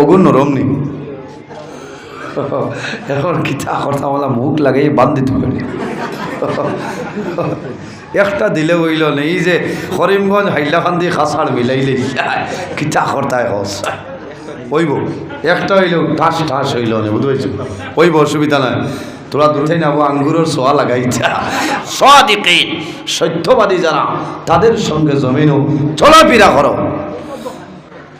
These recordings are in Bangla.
অগুণ নরম নি এখন কিতা কথা বলা মুখ লাগে বান্ধি তুমি একটা দিলে হইল নেই যে করিমগঞ্জ হাইলাকান্দি খাসার মিলাইলে কিতা কর্তায় হস ওইব একটা হইলেও ঠাস ঠাস হইল নে বুঝতে ওইব অসুবিধা নাই। তোরা দূরে নাবো আঙ্গুরের সোয়া লাগাইছা সদিকিন সত্যবাদী যারা তাদের সঙ্গে জমিনও চলাফেরা করো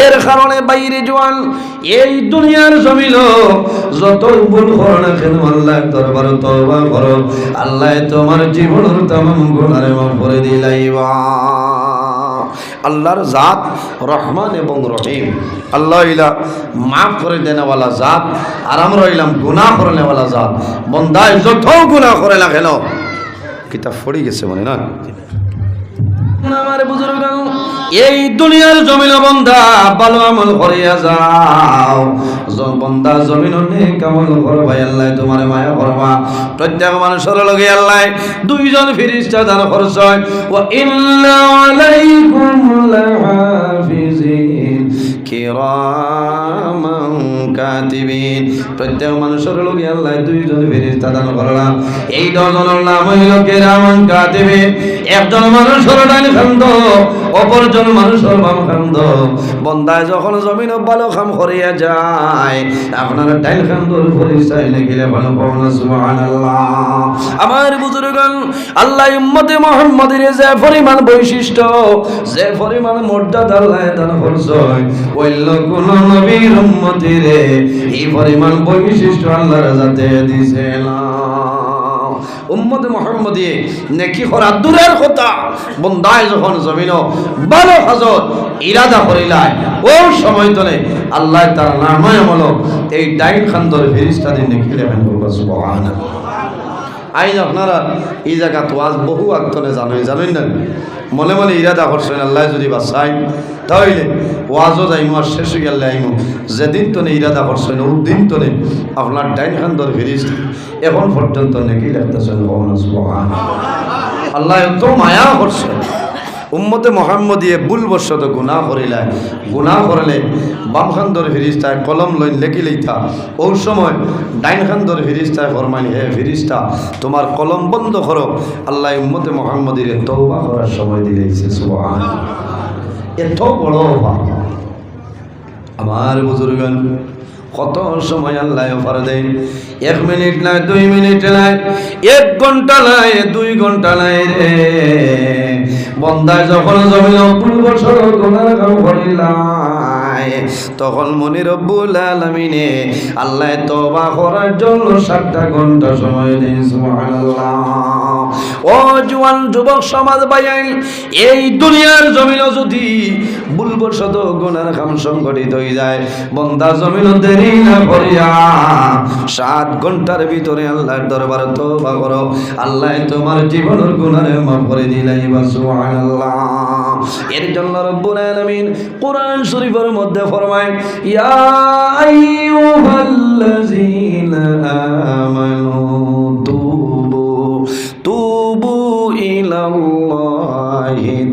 এর কারণে বাইরে জোয়ান, এই দুনিয়ার জমিল যত ভুল করো না কেন আল্লাহ দরবার তওবা করো। আল্লাহ তোমার জীবনের তামাম গুনারে মাফ করে দিলাইবা আল্লাহর জাত রহমান এবং রহিম। আল্লাহ ইলা মাফ করে দেনেওয়ালা জাত আর আমরা ইলাম গুনাহ করনেওয়ালা জাত। বন্দায় যত গুনাহ করে না কেন, কিতাব ফড়ি গেছে মানে না? এই দুনিয়ার জমিন বন্ধা ভালো আমল করিয়া যাও। বন্ধা জমিন অনেক আমল করো ভাই আল্লাহ, তোমার মায়া করবা প্রত্যেক মানুষের লগে আল্লাহ, দুইজন ফিরিস্তা দান খরচ হয় ও ইল্লা আলাইকুম কিরামান কাতিবিন। প্রত্যেক মানুষের লগে আল্লাহ দুইজন ফেরেশতা দান করলাম এই দশজনের নাম হইল কিরামান কাতিবিন। একজন মানুষের ডান খান্দ অপরজন মানুষের বাম খান্দ বন্দায় যখন জমিন ভালো কাম করিয়া যায়, আপনার ডাইন খান্দর পরিচয় লিখিলে ভালো পাওনা সুবহানাল্লাহ। আমার বুজুর্গন আল্লাহ উম্মতে মুহাম্মাদের যে পরিমাণ বৈশিষ্ট্য, যে পরিমাণ মর্যাদা আল্লাহ দান করছে ওইল কোন নবীর উম্মতিরে এই পরিমাণ বৈশিষ্ট্য আল্লাহর যাতে দিছে না। উম্মতে মোহাম্মদী নেকি হরা দূরের কথা। বন্দায় যখন জমিন ভালো হাজত ইরাদা করিলায় ও সময় তোলে আল্লাহ তার নামায় আমল এই ডাইন খান্দর ফেরিস্তা দিন নেকি সুবহানাল্লাহ। আইজ আপনারা এই জায়গা তো আজ বহু আত্মনে জানেন জানেন না মনে মনে ইরাদা করছেন, আল্লাহ যদি বাসাই তাহলে ওয়াজও যাইমু আর শেষ হয়ে গেলে আইমু। যেদিন তো নেই ইরাদা ওর দিন তো নেই আপনার ডাইন খান্দর ফিরিস, এখন পর্যন্ত নাকি লাগতেছেন আল্লাহ এত মায়া করছেন। উম্মতে মোহাম্মদিয়ে ভুল বর্ষত গুণা করিলা গুণা করলে বাম খান্দর ফিরিস্তায় কলম লইন লেখি লইতা। ওই সময় ডাইন খান্দর ফিরিস্তায় ফরমানি হে ফিরিস্তা, তোমার কলম বন্ধ করো। আল্লাহ উম্মতে মোহাম্মদিরে তৌবা করার সময় দিলেছে এত বড় আমার বুজুর্গান কত সময় আল্লাহ অফার দেয়? এক মিনিট নাই, দুই মিনিট নাই, এক ঘণ্টা নাই, দুই ঘণ্টা নাই রে। বন্দায় যখন জমিন অপূর্ব সরকার গুনার কাম তখন মনি রব্বুল আলামিনে আল্লাহ তবা করার জন্য সাতটা ঘণ্টা সময় দিন ও জুয়ান যুবক সমাজ বাইয়াইল এই দুনিয়ার জমিন যদি ভুলবশত গুনার কাম সংগঠিত হয়ে যায়। বন্দা জমিন দেরি না করিয়া সাত ঘণ্টার ভিতরে আল্লাহর দরবার তওবা করো। আল্লাহ তোমার জীবনের গুনারে মাফ করে দিলাই বা সুবহানাল্লাহ। এর জন্য রব্বুল আলামিন কোরআন শরীফের মধ্যে ফরমায়, ইয়া আইয়ুহাল্লাযীনা আমানু।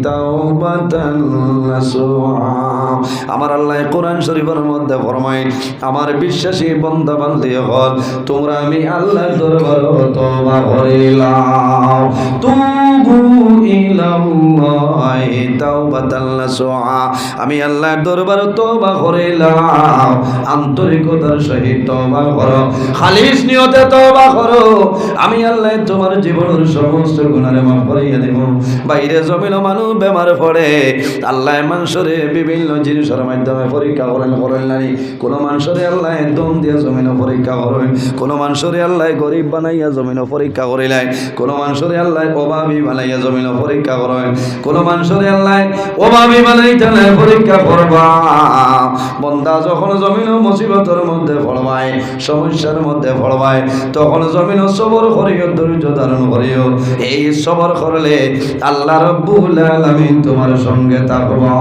তাওবাতান নাসুহা আমার আল্লাহ কোরআন শরীফের মধ্যে ফরমায়, আমার বিশ্বাসী বান্দা বান্দি হল তোমরা আমি আল্লাহর দরবার তুবু তাওবাতান নাসুহা আমি আল্লাহর দরবার তওবা করিলাম। আন্তরিকতার সহিত তওবা করো, খালিস নিয়তে তওবা করো। আমি আল্লাহ তোমার জীবনের সমস্ত গুণারে মাফ করিয়া দেব। বাইরে জমিন মানুষ বেমার পড়ে, আল্লাহ মানুষরে বিভিন্ন জিনিসের মাধ্যমে পরীক্ষা করেন করেন নারী কোনো মানুষের আল্লাহ দিয়া পরীক্ষা করেন। মানুষের আল্লাহ গরিব বানাইয়া পরীক্ষা মানুষের আল্লাহ অভাবী বানাইয়া পরীক্ষা করেন। মানুষের আল্লাহ অভাবী পরীক্ষা করবা। বন্দা যখন জমিন মুসিবতের মধ্যে সমস্যার মধ্যে তখন জমিন সবর করিও, ধৈর্য ধারণ করিও। এই সবর করলে আল্লাহ রব্বুল আলামিন তোমার সঙ্গে থাকবা।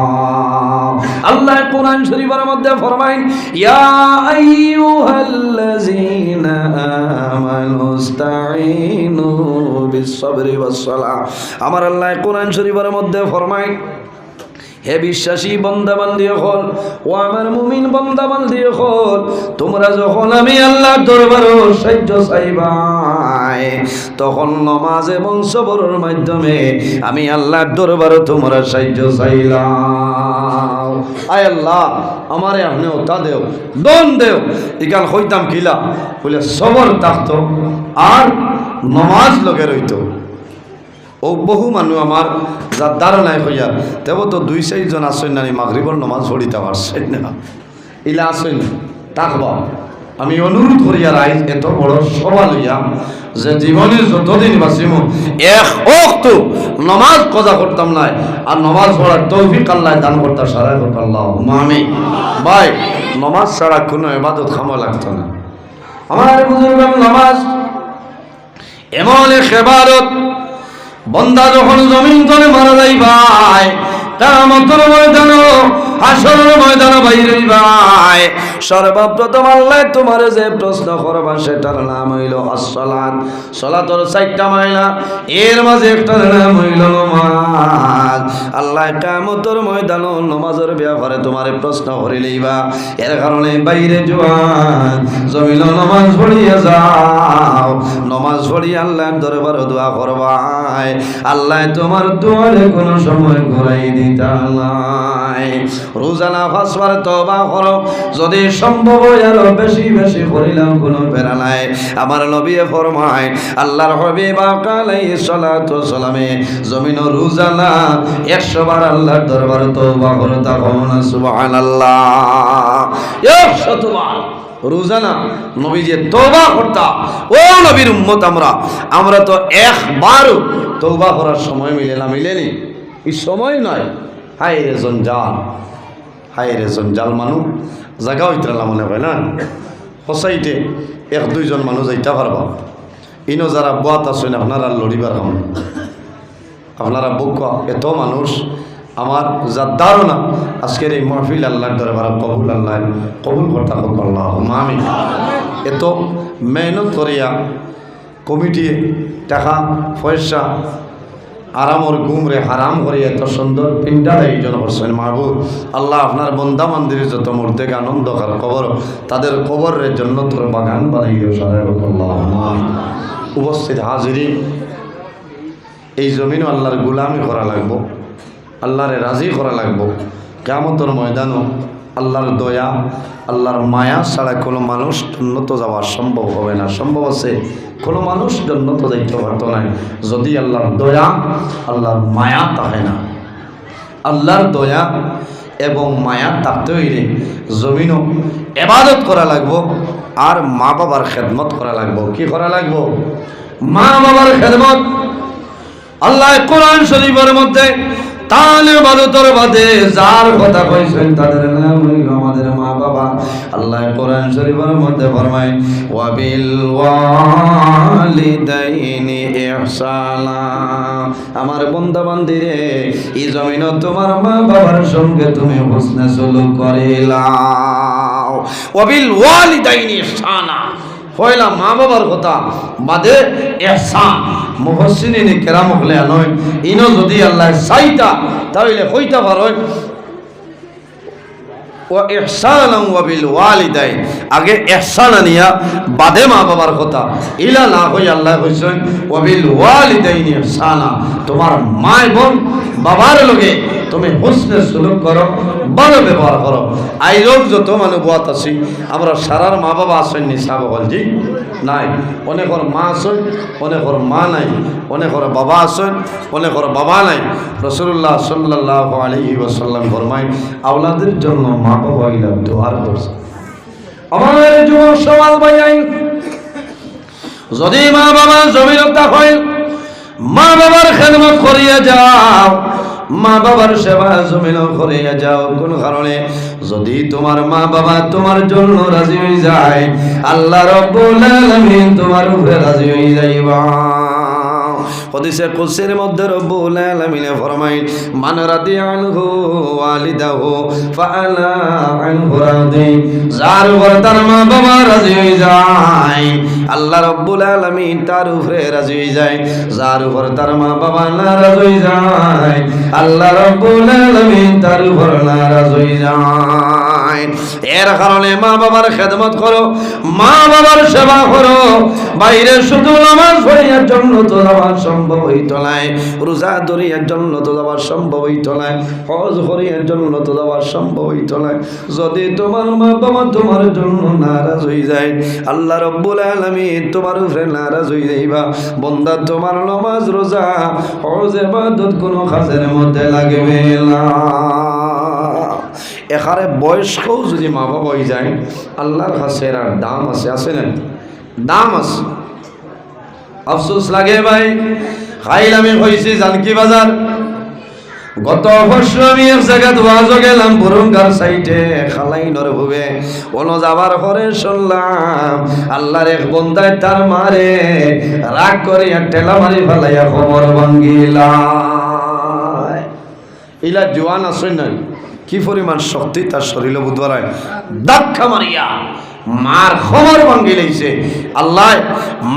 আল্লাহ কোরআন শরীফের মধ্যে ফরমাইন, ইয়া আইয়ুহাল্লাযীনা আমানু বিস-সাবরি আমার আল্লাহ কোরআন শরীফের মধ্যে ফরমাইন, হে বিশ্বাসী বন্দাবান্দি হল, ও আমার মুমিন বন্দাবান্দি হল, তোমরা যখন আমি আল্লাহর দরবার সাহায্য চাইবাই, তখন নমাজ এবং সবরের মাধ্যমে আমি আল্লাহর দরবারে তোমরা সাহায্য চাইলাম। আয় আল্লাহ, আমারে আপনিও তা দেও, দন দেও। ইকাল হইতাম কিলা? বলে সবর থাকতো আর নমাজ লগে রইত। ও বহু মানুষ আমার, যার ধারণায় হইয়া, তেব তো দুই চারিজন আসেন না মাগরিবর নমাজ পড়িতে পারছেন না। ইলা আসেন তাকবা। আমি অনুরোধ করি আর আইজ এত বড় সভা লইয়া যে জীবনে যতদিন বাঁচিম, এক অক্ত নমাজ কজা করতাম নাই, আর নমাজ পড়ার তৌফিক আল্লাহ দান করতাম সারা আল্লাহ আমি ভাই, নমাজ ছাড়া কোনো এবাদত খামা লাগতো না। আমার বুজুর্গ, নমাজ এমন এক এবাদত বন্দা যখন জমিন তলে মারা যাই ভাই কামতর ময়দান হাসরের ময়দান বাইরে ভাই। সর্বপ্রথম আল্লাহ তোমার যে প্রশ্ন করবা সেটার নাম হইল আসসালাত। সলাতর চারটা মাইলা, এর মাঝে একটার নাম হইল নমাজ। আল্লাহ কামতর ময়দান নমাজের ব্যাপারে তোমার প্রশ্ন করিলেইবা এর কারণে বাইরে জোয়ান, জমিন নমাজ পড়িয়া যাও। নমাজ পড়িয়া আল্লাহর দরবার দোয়া করবাই আল্লাহ তোমার দুয়ারে কোনো সময় ঘুরাই দিতা নাই। রোজানা ফাসবার তবা করো। যদি সম্ভব হয় আরও বেশি বেশি করিলাম, কোনো বেড়া নাই। আমার নবী ফরমায়, আল্লাহর হবিব আলাইহিস সালাতু সালামে জমিন রোজানা 100 বার আল্লাহর দরবারে তওবা করো তখন সুবহানাল্লাহ। 100 বার রোজানা নবী যে তৌবা করতা। ও নবীর উম্মত আমরা আমরা তো একবারও তৌবা করার সময় মিলে না মিলেনি এই সময় নয়। হাই রে জঞ্জাল হাই রে জঞ্জাল মানুষ জায়গা হইতরালা মনে হয় না? সঁচাইতে এক, দুইজন মানুষ যাইতে পারবা। ইনো যারা বোয়াত আছেন আপনারা লড়িবার কাম আপনারা বুক এত মানুষ আমার যার ধারণা আজকের এই মহফিল আল্লাহর দরবার কবুল আল্লাহ কবুল করতা আল্লাহ আমি এত মেহনত করিয়া কমিটি টাকা পয়সা আরামর গুমরে হারাম করে এত সুন্দর পিণ্ডা আয়োজন করছেন মাহবুব। আল্লাহ আপনার বন্দা মন্দিরে যত মূর্তে আনন্দ কর কবর, তাদের কবরের জন্য তোর বাগান উপস্থিত হাজিরি এই জমিনও আল্লাহর গুলামি করা লাগবো, আল্লাহরে রাজি করা লাগবো। কেমতর ময়দানও আল্লাহর দয়া, আল্লাহর মায়া ছাড়া কোনো মানুষ উন্নত যাওয়া সম্ভব হবে না। সম্ভব আছে কোনো মানুষ উন্নত যাইতে পারতো না যদি আল্লাহর দয়া, আল্লাহর মায়া তাহে না। আল্লাহর দয়া এবং মায়া থাকতে হইলে জমিনও এবাদত করা লাগবো, আর মা বাবার খেদমত করা লাগবো। কি করা লাগবো? মা বাবার খেদমত। আল্লাহ কোরআন শরীফের মধ্যে তাহলে বাদতর বাদে যার কথা কইছেন তাদের নাম আল্লাহ কোরআন শরীফের মধ্যে ফরমায়, ওয়াবিল ওয়ালিদাইনি ইহসানা। আমার বন্ধু বান্দিরে এই জমিন তোমার মা বাবার সঙ্গে তুমি হোসনে সুলুক করিলাও। ওয়াবিল ওয়ালিদাইনি ইহসানা। পয়লা মা বাবার কথা বাদে এহসান মুহসিনী কেরাম হলে নয়, ইনো যদি আল্লাহ চাইতা, তাহলে হইতা পারো। ও এহসান ওয়াবিল ওয়ালিদাই আগে এহসান আনিয়া বাদে মা বাবার কথা। ইলা না হই আল্লাহ কইছেন ওয়াবিল ওয়ালিদাইন এহসানা তোমার মা এবং বাবার লগে তুমি হুসনে সুলুক করো, ভালো ব্যবহার করো। আইরব যত মানে বুয়াত আছি, আমরা সারার মা বাবা আসেন নি সাহ জি? নাই। অনেকর মা আসেন অনেকর মা নাই। অনেকর বাবা আসেন অনেকর বাবা নাই। রসুল্লাহ সাল্লাহ আলহি ওসাল্লাম ফরমাই আওলাদের জন্য মা বাবা ইলা দোয়ার করছে আমার যুবক সমাজ ভাইয়াই যদি মা বাবা জমিনত হয় মা বাবার খেদমত করিয়া যাও। মা বাবার সেবা জমিন করিয়া যাও। কোন কারণে? যদি তোমার মা বাবা তোমার জন্য রাজি হয়ে যায়, আল্লাহ রব্বুল আলামিন তোমার উপরে রাজি হয়ে যাইবা। হদিসে কুসির মধ্যে রব্বুল আলামিন ফরমাই মান রাদিয়ানহু ওয়ালিদাহু ফাআলা আনহু রাদি যার উপর তার মা বাবা রাজি হয়ে যায়, আল্লাহ রব্বুল আলামিন তার উপরে রাজি হয়ে যায়, যার উপর তার মা বাবা নারাজ হয়ে যায়, আল্লাহ রব্বুল আলামিন তার উপর নারাজ হয়ে যায়। এর কারণে মা বাবার খেদমত করো, মা বাবার সেবা করো। বাইরে শুধু নামাজ পড়িয়ার জন্য তো যাওয়ার সম্ভব হইত নাই। রোজা ধরিয়ার জন্য তো যাওয়ার সম্ভব হইত নাই। হজ করিয়ার জন্য তো যাওয়ার সম্ভব হইত নাই। যদি তোমার মা বাবা তোমার জন্য নারাজ হয়ে যায়, আল্লাহ রব্বুল আলামিন তোমার উপরে নারাজ হয়ে যাইবা। বন্দা, তোমার নামাজ, রোজা, হজ, ইবাদত কোনো কাজের মধ্যে লাগবে না। এখানে বয়স্কও যদি মা বাবা হয়ে যায়, আল্লাহর কাছে আর দাম আছে আছে না? দাম আছে। আফসোস লাগে ভাই। খাইল আমি হয়েছি জানকি বাজার। গত বছর আমি এক জায়গায় ওয়াজও গেলাম, বরুঙ্গার সাইটে খালাই নর ভুবে। কোন যাবার পরে শুনলাম, আল্লাহর এক বন্দায় তার মারে রাগ করে এক ঠেলা মারি ফেলাইয়া খবর ভাঙ্গিলা ইলা জোয়ান আছে না কি পরিমাণ শক্তি? তার শরীরে বুধবারায় দাক্ষা মারিয়া মার খবর ভাঙ্গি লাইছে আল্লাহ,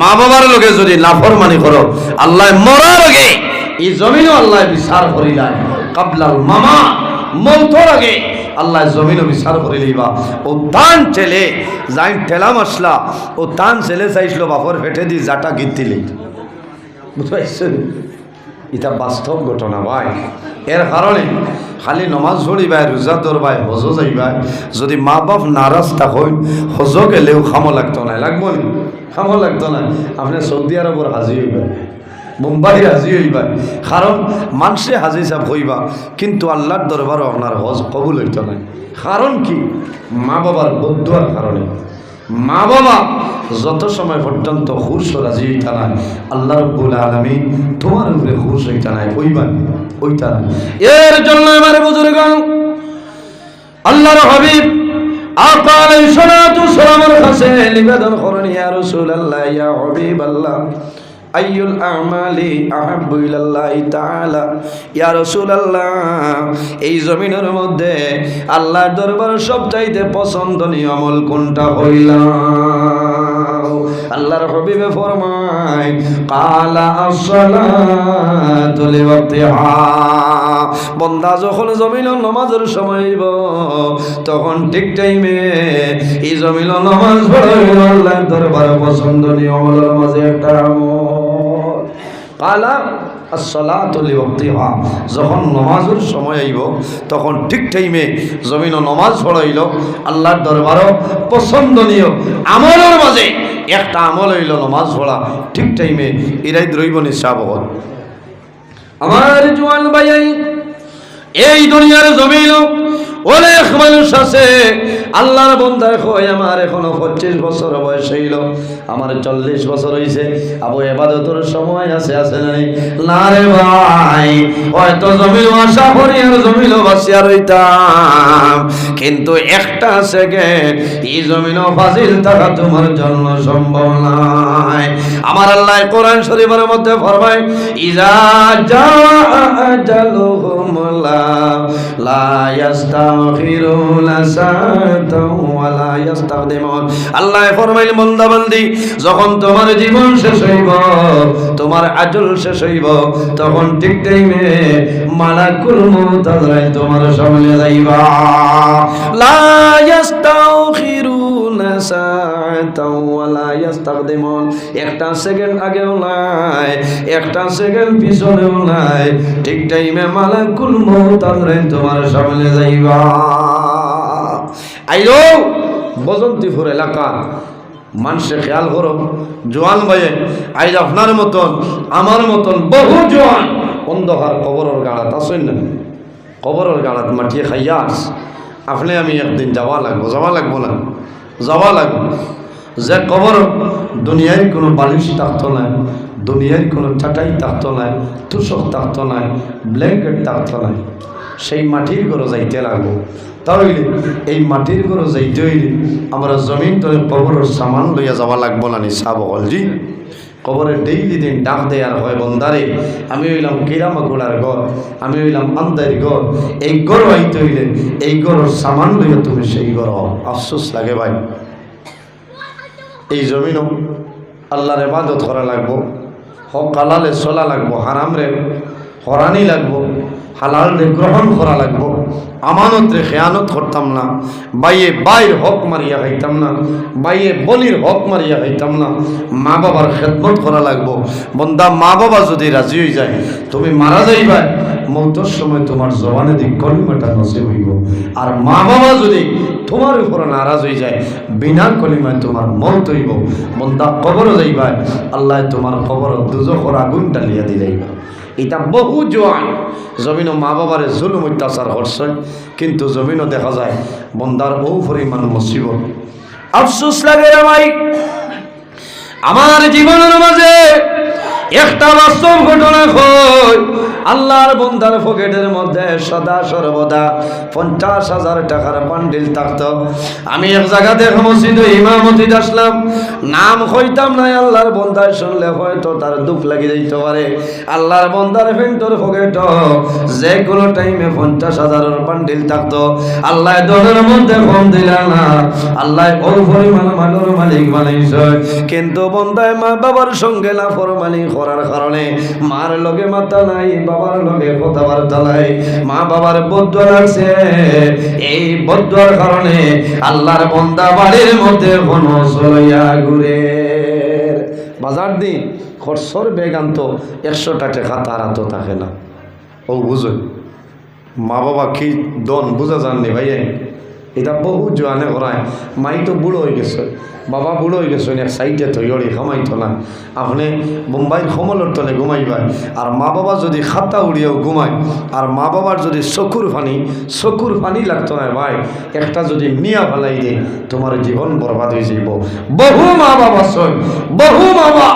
মা বাবার লগে যদি নাফরমানি করো, আল্লাহ মরার আগে এই জমিনও আল্লাহ বিচার করিলাই কাবলাল মামা, মৌতর আগে আল্লাহ জমিনও বিচার করে লইবা। ও তান ছেলে, যাই ঠেলা মশলা, ও তান ছেলে চাইছিল বাপর ফেটে দি জাটা দিলে বুঝতে পারছেন? এটা বাস্তব ঘটনা ভাই। এর কারণে খালি নমাজ পড়িবাই রোজা ধরবাই হজ যাইবাই। যদি মা বাপ নারাজ থাকুন, হজ গেলেও খামো লাগতো না লাগবো নি? খামো লাগতো না আপনি সৌদি আরবর হাজি হইবা মুম্বাই হাজি হইবা কারণ মানুষে হাজি সাহেব হইবা, কিন্তু আল্লাহর দরবারও আপনার হজ কবুল হইতো না কারণ কি? মা বাবার বদুয়ার কারণে মা বাবা, যত সময় পর্যন্ত হুশ রাজি নাই, আল্লাহ রব্বুল আলমী তোমার উপরে খুশ হইতা নাই, ওইবার, ওইটা নাই। এর জন্য আমার বুজুর্গ আল্লাহর হাবিব আপনার সোনা তু সালামের কাছে নিবেদন করেন, ইয়া আল্লাহ ইয়া হাবিবাল্লাহ। আইয়ুল আমালি আহাব্বু ইলাল্লাহি তাআলা। ইয়া রাসূলুল্লাহ, এই জমিনের মধ্যে আল্লাহর দরবার সবচাইতে পছন্দনীয় আমল কোনটা হইলা? আল্লাহর হাবিবে ফরমায়, কালা আসসালাতু লিওয়াক্তিহা। বন্দা যখন জমিন নমাজের সময় হইব তখন ঠিক টাইমে এই জমিন নমাজ পড়াইল আল্লাহর দরবার পছন্দনীয় আমলের মাঝে একটা আমল। কালা আসসালাতুল ওয়াক্তিহা যখন নমাজের সময় আইব, তখন ঠিক টাইমে জমিন নমাজ পড়াইল, আল্লাহর দরবারও পছন্দনীয় আমলের মাঝে একটা আমল হইল নমাজ পড়া। ঠিক টাইমে এরাই দ্রৈব নিঃসাবহত আমার জোয়ান ভাইয়াই এই দুনিয়ার জমিন অনেক মানুষ আছে। আল্লাহর বন্ধার কয় আমার এখনও পঁচিশ বছর বয়স হইল। আমার চল্লিশ বছর হইছে। আবু এবাদতর সময় আছে আছে নাই? না রে ভাই, হয়তো জমিল আশা করি আর জমিল বাসিয়া রইতাম। কিন্তু একটা সেকেন্ড এই জমিন ফাজিল থাকা তোমার জন্য সম্ভব নাই। আমার আল্লাহ কোরআন শরীফের মধ্যে ফরমায়, ইজা জা আজালুহুম লা লা ইয়াস্তাখিরুনা ওয়ালা আল্লাহ ফরমাইল যখন তোমার জীবন শেষ হইব, তোমার আজল শেষ হইব, তখন ঠিক টাইমে মালাকুল মউত তোমার সামনে যাইবা। লা ইয়াস্তাখিরুনা একটা আগেও নাই, একটা নাই। ঠিক টাইমে এলাকা, মানুষে খেয়াল করো, জোয়ান ভাইয়ে, আইজ আপনার মতন, আমার মতন বহু জোয়ান। অন্ধকার কবরের গাড়াত আসেন না? কবরের গাড়াত মাটিয়ে খাইয়া আস। আপনি আমি একদিন যাওয়া লাগবো যাওয়া লাগবো না। যাওয়া লাগবে। যে কবর দুনিয়ায় কোনো বালিশ থাকতো নাই দুনিয়ার কোনো চাটাই থাকতো নাই, তুষক থাকতো নাই, ব্ল্যাঙ্কেট থাকতো নাই, সেই মাটির ঘরে যাইতে লাগবো। তাহলে এই মাটির ঘরে যাইতে হইলে আমরা জমিন তলে কবরের সামান লইয়া যাওয়া লাগবো না নি সাবল জি? কবরে ডেইলি দিন ডাক দেয়ার হয়, বন্দারে, আমি হইলাম কিরামাগুড়ার ঘর, আমি হইলাম আন্দার ঘর, এই ঘর আইতে হইলে, এই ঘরের সামান লইয়া তুমি সেই ঘর। আফসোস লাগে ভাই এই জমিনও আল্লাহর এবাদত করা লাগবো, হক হালালে চলা লাগবো হারাম রে হরানি লাগবো হালাল গ্রহণ করা লাগবো আমানত রে খেয়ানত করতাম না। বাইয়ে বাইর হক মারিয়া খাইতাম না। বাইয়ে বলির হক মারিয়া খাইতাম না। মা বাবার খেদমত করা লাগবো। বন্দা, মা বাবা যদি রাজি হয়ে যায়, তুমি মারা যাইবা মৌতর সময় তোমার জবানে দিক কলিমাটা নসে হইব। আর মা বাবা যদি তোমার উপর নারাজ হয়ে যায়, বিনা কলিমায় তোমার মত হইব। বন্দা কবর যাইবা আল্লাহ তোমার কবর দুজখর আগুন টালিয়া দিলাইবা এটা বহু জোয়ান। জমিনও মা বাবার জুলুম অত্যাচার করছে, কিন্তু জমিনও দেখা যায় বন্দার বহু পরিমাণ মুসিবত। আফসোস লাগে ভাই, আমার জীবনের মাঝে একটা বাস্তব ঘটনা কই আল্লাহর বন্দার পকেটের মধ্যে সদা সর্বদা পঞ্চাশ হাজার টাকার বান্ডিল থাকত। আমি এক জায়গাতে মসজিদে ইমামতি আসলাম নাম হইতাম নাই আল্লাহর বন্দায় শুনলে হয়তো তার দুঃখ লাগি যাইতে পারে। আল্লাহর বন্দার ফেন্টর পকেট যে কোনো টাইমে পঞ্চাশ হাজারের বান্ডিল থাকত। আল্লাহ দলের মধ্যে কম দিল না আল্লাহ ওই পরিমাণ মালের মালিক বানাইছে কিন্তু বন্দায় মা বাবার সঙ্গে না ফরমানি করার কারণে মার লগে মাথা নাই মা বাবার আছে এই আল্লাহর বন্দা বাড়ির মধ্যে বাজার দিন খরচর বেগান তো একশো টাকা তার হাতও থাকে না। ও বুঝুন মা বাবা কি দন বুঝা যাননি ভাই এটা বহু জোয়ানে করায় মাই তো বুড়ো হয়ে গেছে। বাবা বুড়ো হয়ে গেছে এক সাইডে তৈরি খামাইতো না আপনি বোম্বাইয়ের সমলের তলে ঘুমাইবা আর মা বাবা যদি খাতা উড়িয়েও ঘুমায় আর মা বাবার যদি চকুর ফানি চকুর ফানি লাগতো না ভাই, একটা যদি মিয়া ফেলাই দিয়ে তোমার জীবন বরবাদ হয়ে যাইব বহু মা বাবা সই বহু মা বাবা।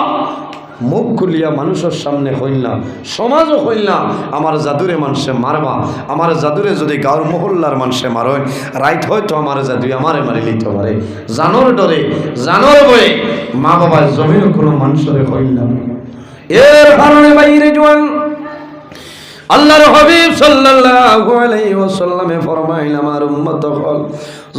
মুখ খুলিয়া মানুষের সামনে হইল না, সমাজও হইল না। আমার জাদুরে মানুষে মারবা, আমার জাদুরে যদি গাঁর মহল্লার মানুষে মারয়, রাইট হয়তো আমার জাদু আমারে মারি লিতে পারে। জানোর ডরে, জানোর বয়ে মা বাবার জমিও কোনো মানুষের হইল না। এর কারণে বাইরে জোয়ান আল্লাহর হাবিব সাল্লাল্লাহু আলাইহি ওয়াসাল্লামে ফরমাইল, আমার উম্মত হল,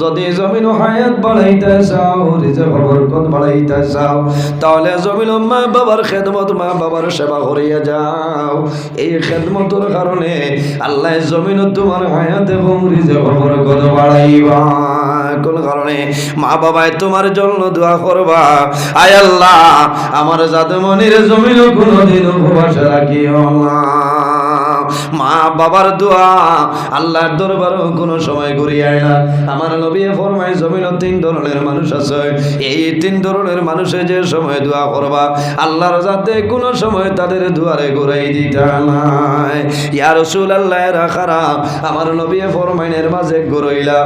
যদি জমিন হায়াত বাড়াইতে চাও রিজে বরকত বাড়াইতে চাও, তাহলে জমিন মা বাবার খেদমত মা বাবার সেবা করিয়া যাও। এই খেদমতের কারণে আল্লাহ জমিন তোমার হায়াত এবং রিজে বরকত বাড়াইবা। কোন কারণে? মা বাবায় তোমার জন্য দোয়া করবা, আয় আল্লাহ, আমার জাদুমনির জমিন কোনোদিন উপবাস রাখিও না। মা বাবার দোয়া, আল্লাহর দরবারও কোনো সময় ঘুরিয়ে আয় না। আমার নবী ফরমাই জমিন তিন ধরনের মানুষ আছে। এই তিন ধরনের মানুষে যে সময় দোয়া করবা, আল্লাহর যাতে কোনো সময় তাদের দুয়ারে ঘুরাই দিতে নাই। ইয়া রসুল আল্লাহ রাখারা আমার নবী ফরমাইনের মাঝে ঘুরাইলা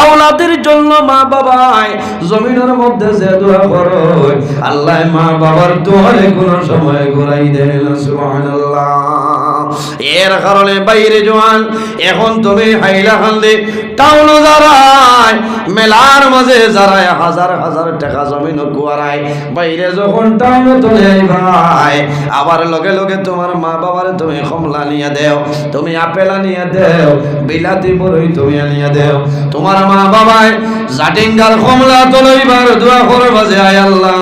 আওলাদের জন্য মা বাবাই জমিনের মধ্যে যে দোয়া করো, আল্লাহ মা বাবার দোয়ারে কোন সময় ঘুরাই দেয় না সুবহানাল্লাহ এর কারণে বাইরে জোয়ান, এখন তুমি হাইলা খান্দে টাউন যারায়, মেলার মাঝে যারায় হাজার হাজার টাকা জমিন কুয়ারায়, বাইরে যখন টাউন তুলে ভাই আবার লগে লগে তোমার মা বাবার তুমি কমলা নিয়ে দেও, তুমি আপেল নিয়ে দেও, বিলাতি বড়ই তুমি আনিয়ে দেও। তোমার মা বাবায় জাটিঙ্গার কমলা তলইবার দোয়া করে বাজে আয় আল্লাহ,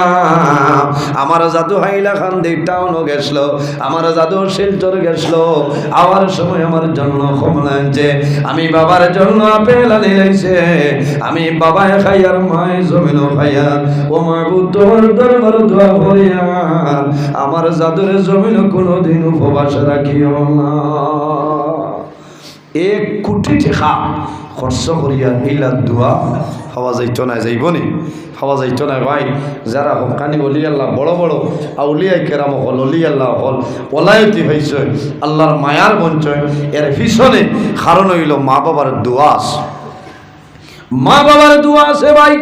আমার জাদু হাইলা খান টাউনও গেছিল আমার জাদু শিলচর গেছিল আওয়ার সময় আমার জন্য কমলা আনছে আমি বাবার জন্য আপেল আনি আমি বাবায় খাইয়ার মায় জমিন খাইয়া ও মা বুদ্ধর দরবার দোয়া করিয়া আমার জাদুরে জমিন কোনোদিন উপবাস রাখিও না। এক কোটি টাকা খরচ করিয়া এইলা দোয়া হওয়া যাইত না, যাইব নি? খাওয়া যাইতো না ভাই। যারা হকানি অলি আল্লাহ, বড় বড় আউলিয়াই কেরাম হল, অলি আল্লাহ হল, ওলায়তি হয়েছে আল্লাহর মায়ার বঞ্চয় এর পিছনে কারণ হইল মা বাবার দোয়াস মা বাবার দোয়া আছে ভাই।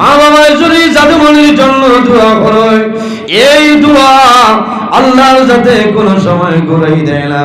মা বাবার যদি জাদুমণির জন্য দোয়া করে, এই দোয়া আল্লাহর যাতে কোনো সময় ঘুরাই দেয় না।